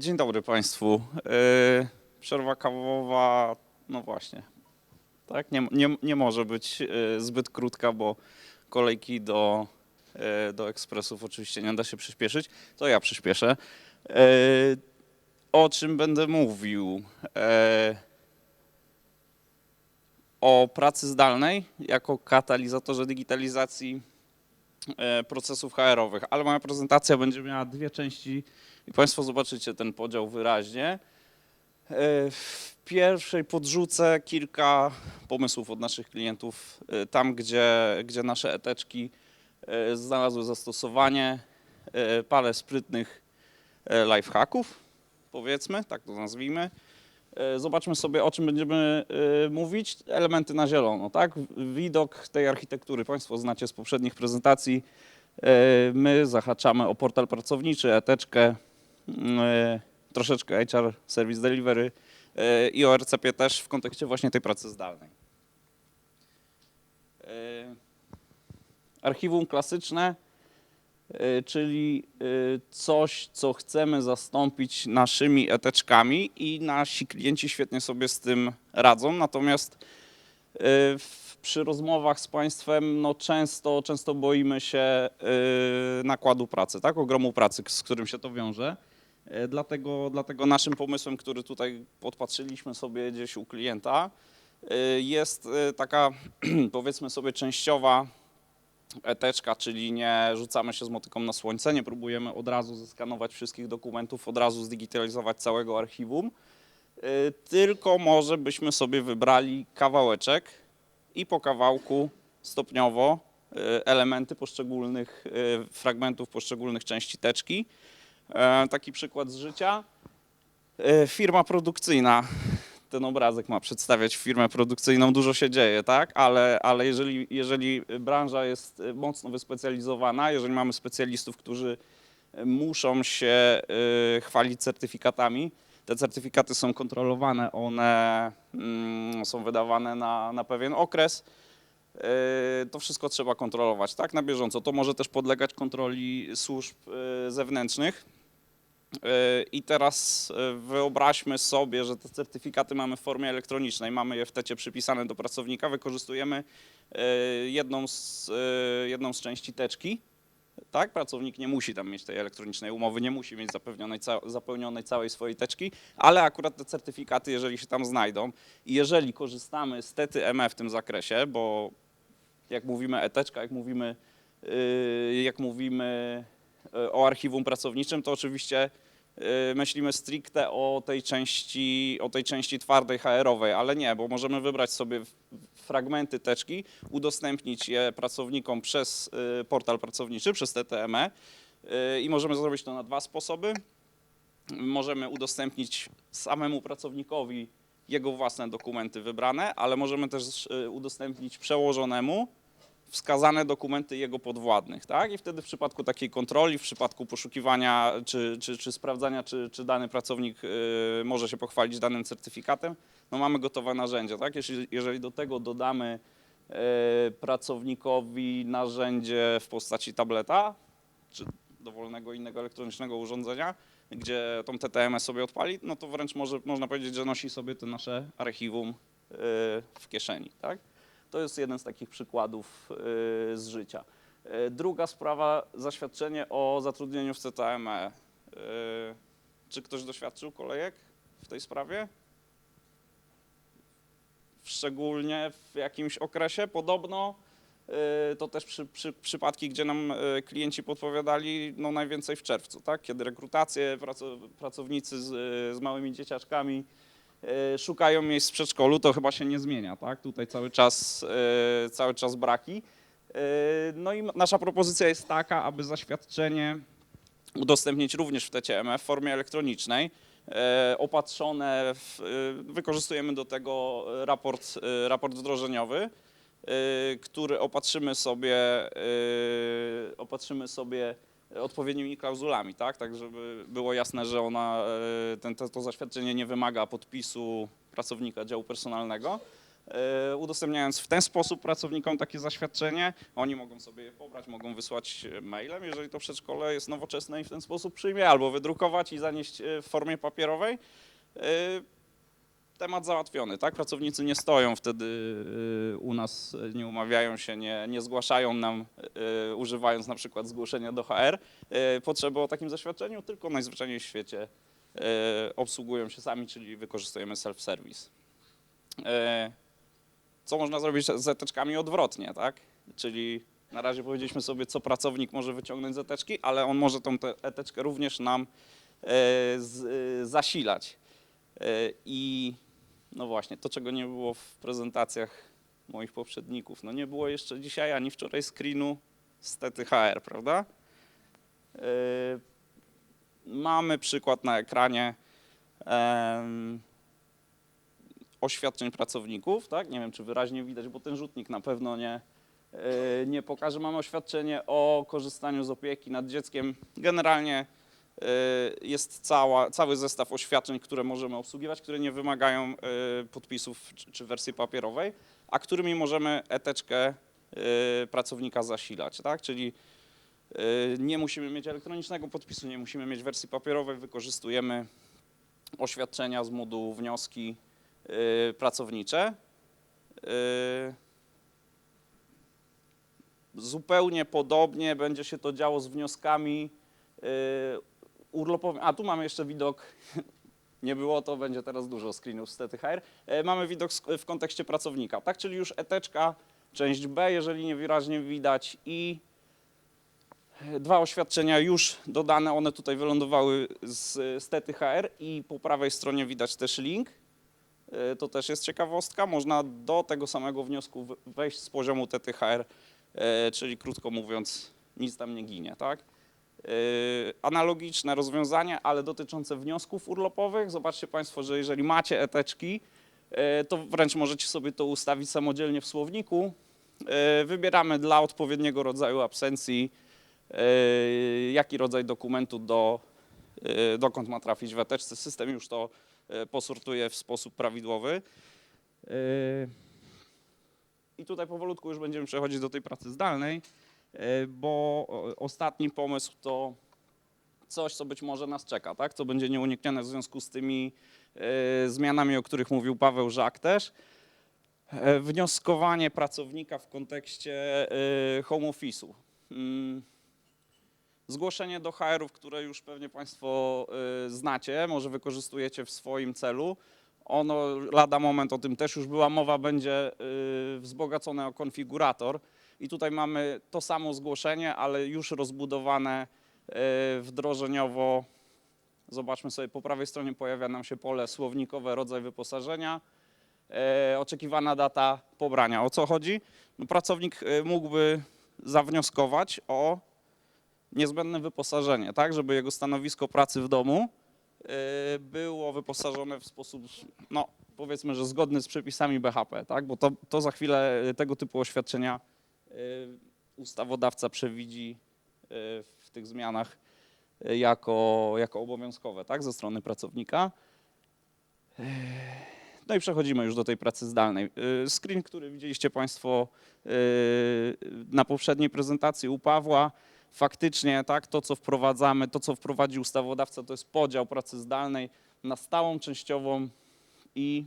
Dzień dobry Państwu. Yy, Przerwa kawowa, no właśnie. Tak, nie, nie, nie może być yy, zbyt krótka, bo kolejki do, yy, do ekspresów oczywiście nie da się przyspieszyć. To ja przyspieszę. O czym będę mówił? O pracy zdalnej jako katalizatorze digitalizacji e, procesów HR-owych, ale moja prezentacja będzie miała dwie części i Państwo zobaczycie ten podział wyraźnie. E, W pierwszej podrzucę kilka pomysłów od naszych klientów, e, tam gdzie, gdzie nasze eteczki e, znalazły zastosowanie, parę sprytnych lifehacków, powiedzmy, tak to nazwijmy. Zobaczmy sobie, o czym będziemy mówić. Elementy na zielono, tak? Widok tej architektury Państwo znacie z poprzednich prezentacji. My zahaczamy o portal pracowniczy, eteczkę, troszeczkę HR, Service Delivery e, i o też w kontekście właśnie tej pracy zdalnej. E, Archiwum klasyczne, e, czyli e, coś, co chcemy zastąpić naszymi eteczkami i nasi klienci świetnie sobie z tym radzą. Natomiast e, przy rozmowach z Państwem no często, często boimy się e, nakładu pracy, tak? ogromu pracy, z którym się to wiąże. E, Dlatego, dlatego naszym pomysłem, który tutaj podpatrzyliśmy sobie gdzieś u klienta, e, jest e, taka powiedzmy sobie częściowa eteczka, czyli nie rzucamy się z motyką na słońce, nie próbujemy od razu zeskanować wszystkich dokumentów, od razu zdigitalizować całego archiwum, tylko może byśmy sobie wybrali kawałeczek i po kawałku stopniowo elementy poszczególnych fragmentów, poszczególnych części teczki. E, Taki przykład z życia. E, Firma produkcyjna ten obrazek ma przedstawiać firmę produkcyjną, dużo się dzieje, tak? Ale, ale jeżeli, jeżeli branża jest e, mocno wyspecjalizowana, jeżeli mamy specjalistów, którzy muszą się chwalić certyfikatami, te certyfikaty są kontrolowane, one mm, są wydawane na, na pewien okres. To wszystko trzeba kontrolować, tak? Na bieżąco. To może też podlegać kontroli służb zewnętrznych. Yy, I teraz yy, wyobraźmy sobie, że te certyfikaty mamy w formie elektronicznej, mamy je w tecie przypisane do pracownika, wykorzystujemy yy, jedną z, jedną z części teczki. Tak, pracownik nie musi tam mieć tej elektronicznej umowy, nie musi mieć zapewnionej, zapełnionej całej swojej teczki, ale akurat te certyfikaty, jeżeli się tam znajdą i jeżeli korzystamy z TTM w tym zakresie, bo jak mówimy eteczka, jak mówimy, yy, jak mówimy y, o archiwum pracowniczym, to oczywiście y, myślimy stricte o tej części, o tej części twardej HR-owej, ale nie, bo możemy wybrać sobie fragmenty teczki, udostępnić je pracownikom przez y, portal pracowniczy, przez TTME i możemy zrobić to na dwa sposoby. Możemy udostępnić samemu pracownikowi jego własne dokumenty wybrane, ale możemy też udostępnić przełożonemu wskazane dokumenty jego podwładnych, tak? I wtedy w przypadku takiej kontroli, w przypadku poszukiwania czy, czy, czy sprawdzania, czy, czy dany pracownik y, może się pochwalić danym certyfikatem, no mamy gotowe narzędzie, tak? Jeżeli, jeżeli do tego dodamy y, pracownikowi narzędzie w postaci tableta, czy dowolnego innego elektronicznego urządzenia, gdzie tą TTM sobie odpali, no to wręcz może, można powiedzieć, że nosi sobie to nasze archiwum y, w kieszeni, tak? To jest jeden z takich przykładów y, z życia. Y, Druga sprawa, zaświadczenie o zatrudnieniu w CTME. Y, Czy ktoś doświadczył kolejek w tej sprawie? Szczególnie w jakimś okresie podobno. To też przy, przy, przypadki, gdzie nam klienci podpowiadali, no najwięcej w czerwcu, tak? kiedy rekrutacje, praco, pracownicy z, z małymi dzieciaczkami szukają miejsc w przedszkolu, to chyba się nie zmienia, tak? Tutaj cały czas, e, cały czas braki. E, No i nasza propozycja jest taka, aby zaświadczenie udostępnić również w TCMF w formie elektronicznej, e, opatrzone, w, e, wykorzystujemy do tego raport, e, raport wdrożeniowy, e, który opatrzymy sobie, e, opatrzymy sobie odpowiednimi klauzulami, tak? tak żeby było jasne, że ona, e, ten, to, to zaświadczenie nie wymaga podpisu pracownika działu personalnego. e, udostępniając w ten sposób pracownikom takie zaświadczenie. Oni mogą sobie je pobrać, mogą wysłać e, mailem, jeżeli to przedszkole jest nowoczesne i w ten sposób przyjmie, albo wydrukować i zanieść w formie papierowej. Temat załatwiony, tak? Pracownicy nie stoją wtedy e, u nas, e, nie umawiają się, nie, nie zgłaszają nam, e, używając na przykład zgłoszenia do HR, potrzeby o takim zaświadczeniu, tylko najzwyczajniej w świecie obsługują się sami, czyli wykorzystujemy self-service. Co można zrobić z eteczkami odwrotnie, tak? Czyli na razie powiedzieliśmy sobie, co pracownik może wyciągnąć z eteczki, ale on może tą te- eteczkę również nam zasilać. I no właśnie, to czego nie było w prezentacjach moich poprzedników. No nie było jeszcze dzisiaj ani wczoraj screenu z TTHR, prawda? E, Mamy przykład na ekranie oświadczeń pracowników, tak? Nie wiem, czy wyraźnie widać, bo ten rzutnik na pewno nie, e, nie pokaże. Mamy oświadczenie o korzystaniu z opieki nad dzieckiem. Generalnie jest cała, cały zestaw oświadczeń, które możemy obsługiwać, które nie wymagają e, podpisów czy, wersji papierowej, a którymi możemy eteczkę e, pracownika zasilać, tak? Czyli nie musimy mieć elektronicznego podpisu, nie musimy mieć wersji papierowej, wykorzystujemy oświadczenia z modułu wnioski y, pracownicze. Y, Zupełnie podobnie będzie się to działo z wnioskami urlopowymi. A tu mamy jeszcze widok, nie było to, będzie teraz dużo screenów z TTHR. E, Mamy widok w kontekście pracownika, tak? Czyli już eteczka, część B, jeżeli niewyraźnie widać i Dwa oświadczenia już dodane, one tutaj wylądowały z, TTHR i po prawej stronie widać też link. E, To też jest ciekawostka. Można do tego samego wniosku wejść z poziomu TTHR, e, czyli krótko mówiąc, nic tam nie ginie, tak? E, Analogiczne rozwiązanie, ale dotyczące wniosków urlopowych. Zobaczcie Państwo, że jeżeli macie eteczki, e, to wręcz możecie sobie to ustawić samodzielnie w słowniku. E, Wybieramy dla odpowiedniego rodzaju absencji jaki rodzaj dokumentu do, dokąd ma trafić w eteczce. System już to posortuje w sposób prawidłowy. I tutaj powolutku już będziemy przechodzić do tej pracy zdalnej, bo o- ostatni pomysł to coś, co być może nas czeka, tak? co będzie nieuniknione w związku z tymi e, zmianami, o których mówił Paweł Żak też. E, Wnioskowanie pracownika w kontekście e, home office'u. Mm, Zgłoszenie do HR-ów, które już pewnie Państwo znacie, może wykorzystujecie w swoim celu. Ono lada moment, o tym też już była mowa, będzie wzbogacone o konfigurator. I tutaj mamy to samo zgłoszenie, ale już rozbudowane y, wdrożeniowo. Zobaczmy sobie, po prawej stronie pojawia nam się pole słownikowe, rodzaj wyposażenia. E, oczekiwana data pobrania. O co chodzi? No, pracownik y, mógłby zawnioskować o niezbędne wyposażenie, tak, żeby jego stanowisko pracy w domu było wyposażone w sposób, no powiedzmy, że zgodny z przepisami BHP, tak, bo to, to za chwilę tego typu oświadczenia ustawodawca przewidzi y, w tych zmianach y, jako, jako obowiązkowe, tak, ze strony pracownika. Y, No i przechodzimy już do tej pracy zdalnej. Y, Screen, który widzieliście Państwo y, na poprzedniej prezentacji u Pawła, faktycznie tak, to co wprowadzamy, to co wprowadził ustawodawca, to jest podział pracy zdalnej na stałą, częściową i,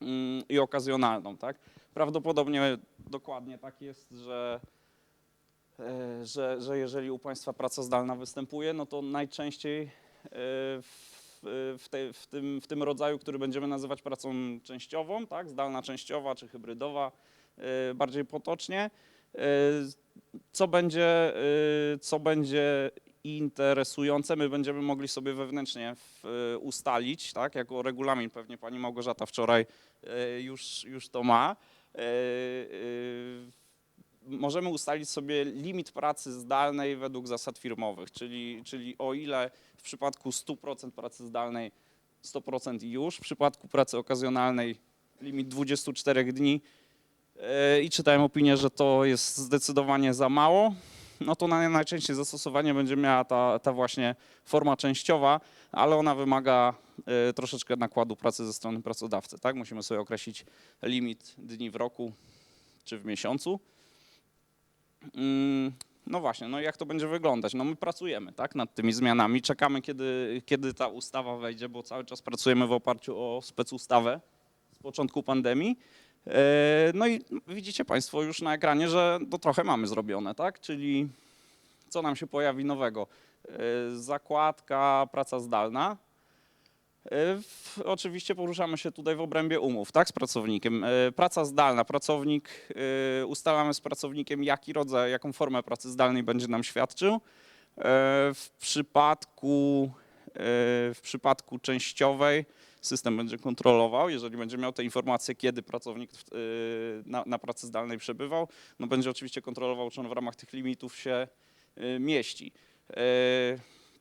mm, i okazjonalną. Tak? Prawdopodobnie dokładnie tak jest, że, e, że, że jeżeli u Państwa praca zdalna występuje, no to najczęściej e, w, tej, w, tym, w tym rodzaju, który będziemy nazywać pracą częściową, tak? zdalna częściowa czy hybrydowa, e, bardziej potocznie. Co będzie, co będzie interesujące, my będziemy mogli sobie wewnętrznie w, ustalić, tak, jako regulamin pewnie pani Małgorzata wczoraj już, już to ma. Y, y, Możemy ustalić sobie limit pracy zdalnej według zasad firmowych, czyli, czyli o ile w przypadku 100% pracy zdalnej 100% i już, w przypadku pracy okazjonalnej limit 24 dni, E, i czytałem opinię, że to jest zdecydowanie za mało. no to na, najczęściej zastosowanie będzie miała ta, ta właśnie forma częściowa, ale ona wymaga troszeczkę nakładu pracy ze strony pracodawcy. Tak? Musimy sobie określić limit dni w roku czy w miesiącu. Mm, No właśnie, no jak to będzie wyglądać? No my pracujemy tak, nad tymi zmianami, czekamy kiedy, kiedy ta ustawa wejdzie, bo cały czas pracujemy w oparciu o specustawę z początku pandemii. E, No i widzicie Państwo już na ekranie, że to trochę mamy zrobione, tak? Czyli co nam się pojawi nowego? E, Zakładka, praca zdalna. E, Oczywiście poruszamy się tutaj w obrębie umów, tak, z pracownikiem. E, Praca zdalna, pracownik, e, ustalamy z pracownikiem, jaki rodzaj, jaką formę pracy zdalnej będzie nam świadczył. W przypadku, w przypadku częściowej system będzie kontrolował, jeżeli będzie miał te informacje, kiedy pracownik na, na pracy zdalnej przebywał, no będzie oczywiście kontrolował, czy on w ramach tych limitów się mieści.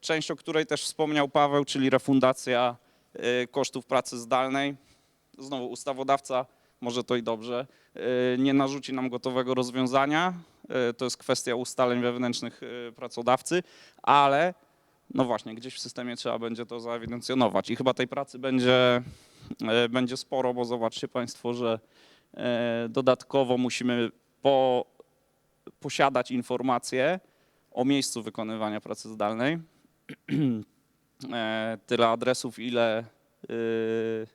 Część, o której też wspomniał Paweł, czyli refundacja kosztów pracy zdalnej. Znowu ustawodawca, może to i dobrze, e, nie narzuci nam gotowego rozwiązania. E, To jest kwestia ustaleń wewnętrznych pracodawcy, ale no właśnie, gdzieś w systemie trzeba będzie to zaewidencjonować i chyba tej pracy będzie, będzie sporo, bo zobaczcie Państwo, że dodatkowo musimy po, posiadać informacje o miejscu wykonywania pracy zdalnej. E, Tyle adresów, ile, y,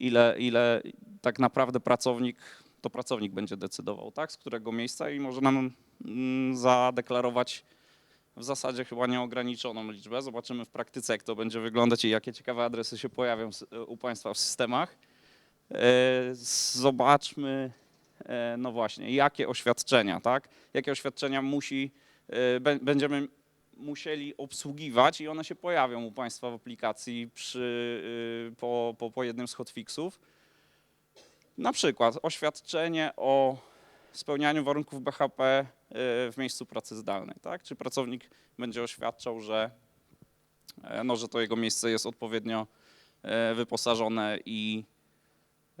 ile, ile tak naprawdę pracownik, to pracownik będzie decydował, tak, z którego miejsca i może nam mm, zadeklarować w zasadzie chyba nieograniczoną liczbę. Zobaczymy w praktyce, jak to będzie wyglądać i jakie ciekawe adresy się pojawią s- u Państwa w systemach. E, Zobaczmy, e, no właśnie, jakie oświadczenia, tak? Jakie oświadczenia musi, e, bę- będziemy musieli obsługiwać i one się pojawią u Państwa w aplikacji przy, y, po, po, po jednym z hotfixów. Na przykład oświadczenie o spełnianiu warunków BHP y, w miejscu pracy zdalnej. Tak? Czy pracownik będzie oświadczał, że, e, no, że to jego miejsce jest odpowiednio e, wyposażone i,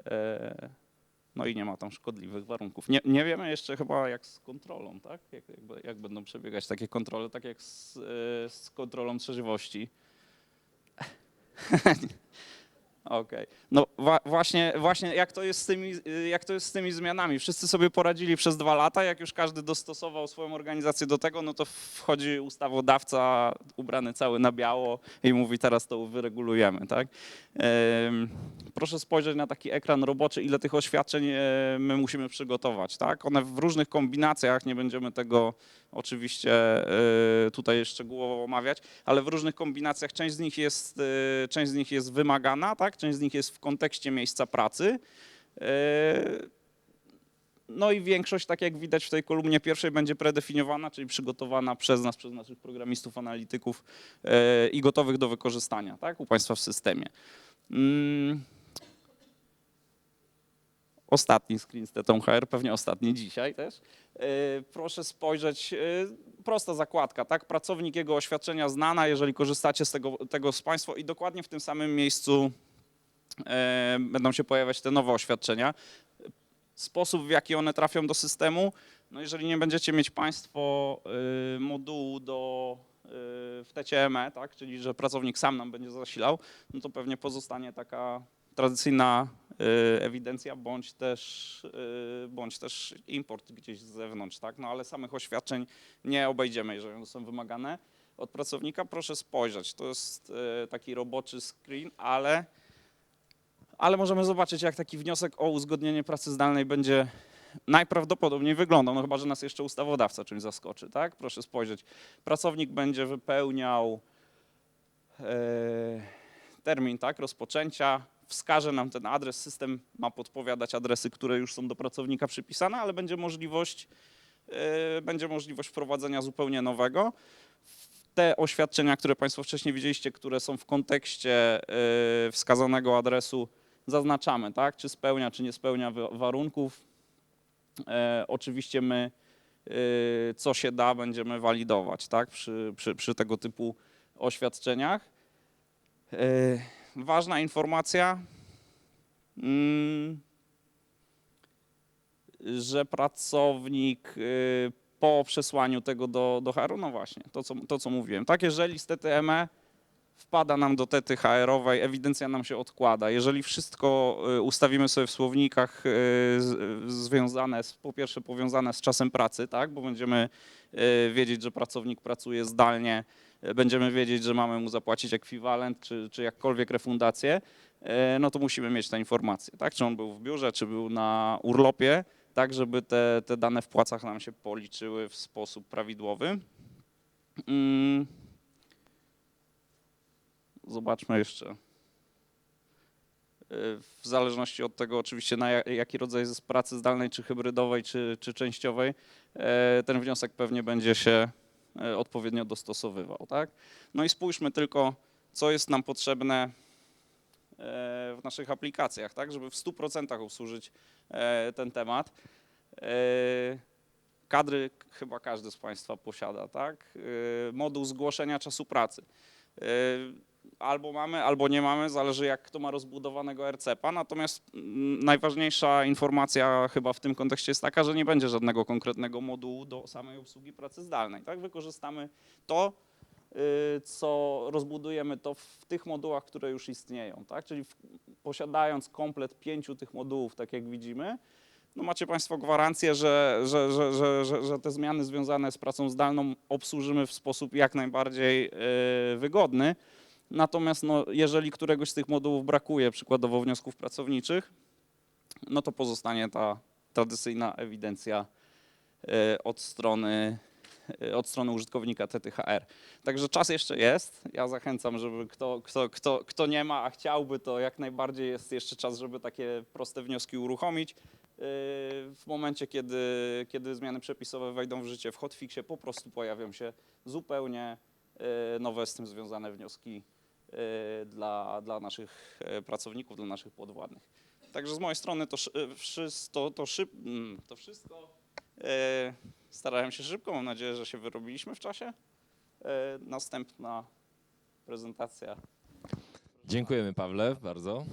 e, no i nie ma tam szkodliwych warunków. Nie, nie wiemy jeszcze chyba jak z kontrolą, tak? Jak, jak, jak będą przebiegać takie kontrole, tak jak z, e, z kontrolą trzeźwości. Okej. No wa- właśnie, właśnie jak to, jest z tymi, jak to jest z tymi zmianami? Wszyscy sobie poradzili przez dwa lata, jak już każdy dostosował swoją organizację do tego, no to wchodzi ustawodawca ubrany cały na biało i mówi teraz to wyregulujemy, tak? Proszę spojrzeć na taki ekran roboczy, ile tych oświadczeń my musimy przygotować, tak? One w różnych kombinacjach, nie będziemy tego oczywiście e, tutaj szczegółowo omawiać, ale w różnych kombinacjach część z nich jest, e, część z nich jest wymagana, tak? Część z nich jest w kontekście miejsca pracy. E, No i większość, tak jak widać w tej kolumnie pierwszej, będzie predefiniowana, czyli przygotowana przez nas, przez naszych programistów, analityków i gotowych do wykorzystania, tak? U Państwa w systemie. Ostatni screen z Tetą HR, pewnie ostatni dzisiaj też. E, Proszę spojrzeć, e, prosta zakładka, tak? Pracownik jego oświadczenia znana, jeżeli korzystacie z tego, tego z Państwa i dokładnie w tym samym miejscu e, będą się pojawiać te nowe oświadczenia. Sposób, w jaki one trafią do systemu, no jeżeli nie będziecie mieć Państwo modułu do, w TCME, tak? czyli że pracownik sam nam będzie zasilał, no to pewnie pozostanie taka tradycyjna ewidencja bądź też, y, bądź też import gdzieś z zewnątrz, tak? No ale samych oświadczeń nie obejdziemy, jeżeli one są wymagane od pracownika. Proszę spojrzeć, to jest y, taki roboczy screen, ale, ale możemy zobaczyć, jak taki wniosek o uzgodnienie pracy zdalnej będzie najprawdopodobniej wyglądał, no chyba, że nas jeszcze ustawodawca czymś zaskoczy, tak? Proszę spojrzeć. Pracownik będzie wypełniał termin tak, rozpoczęcia, wskaże nam ten adres, system ma podpowiadać adresy, które już są do pracownika przypisane, ale będzie możliwość, e, będzie możliwość wprowadzenia zupełnie nowego. Te oświadczenia, które Państwo wcześniej widzieliście, które są w kontekście e, wskazanego adresu, zaznaczamy, tak, czy spełnia, czy nie spełnia wa- warunków. E, Oczywiście my, co się da, będziemy walidować, tak, przy, przy, przy tego typu oświadczeniach. Ważna informacja, mm, że pracownik y, po przesłaniu tego do, do HR-u, no właśnie, to co, to co mówiłem. Tak, jeżeli z TTME wpada nam do tety HR-owej, ewidencja nam się odkłada. Jeżeli wszystko y, ustawimy sobie w słownikach y, związane, z, po pierwsze powiązane z czasem pracy, tak, bo będziemy wiedzieć, że pracownik pracuje zdalnie, będziemy wiedzieć, że mamy mu zapłacić ekwiwalent, czy, czy jakkolwiek refundację, y, no to musimy mieć te informacje, tak, czy on był w biurze, czy był na urlopie, tak, żeby te, te dane w płacach nam się policzyły w sposób prawidłowy. Mm. Zobaczmy jeszcze. Y, W zależności od tego, oczywiście, na ja- jaki rodzaj pracy zdalnej, czy hybrydowej, czy, czy częściowej, e, ten wniosek pewnie będzie się e, odpowiednio dostosowywał. Tak? No i spójrzmy tylko, co jest nam potrzebne e, w naszych aplikacjach, tak? żeby w 100% obsłużyć e, ten temat. E, Kadry chyba każdy z Państwa posiada, tak? E, Moduł zgłoszenia czasu pracy. Albo mamy, albo nie mamy, zależy jak kto ma rozbudowanego RCP-a. Natomiast mm, najważniejsza informacja chyba w tym kontekście jest taka, że nie będzie żadnego konkretnego modułu do samej obsługi pracy zdalnej. Tak? Wykorzystamy to, y, co rozbudujemy to w tych modułach, które już istnieją. Tak? Czyli w, posiadając komplet pięciu tych modułów, tak jak widzimy, no macie Państwo gwarancję, że, że, że, że, że, że te zmiany związane z pracą zdalną obsłużymy w sposób jak najbardziej y, wygodny. Natomiast no, jeżeli któregoś z tych modułów brakuje, przykładowo wniosków pracowniczych, no to pozostanie ta tradycyjna ewidencja y, od strony, y, od strony użytkownika TTHR. Także czas jeszcze jest. Ja zachęcam, żeby kto, kto, kto, kto nie ma, a chciałby, to jak najbardziej jest jeszcze czas, żeby takie proste wnioski uruchomić. Y, W momencie, kiedy, kiedy zmiany przepisowe wejdą w życie w hotfixie, po prostu pojawią się zupełnie nowe z tym związane wnioski dla, dla naszych y, pracowników, dla naszych podwładnych. Także z mojej strony to, y, wszystko, to, szyb, mm, to wszystko. Starałem się szybko, mam nadzieję, że się wyrobiliśmy w czasie. Następna prezentacja. Dziękujemy Pawle bardzo.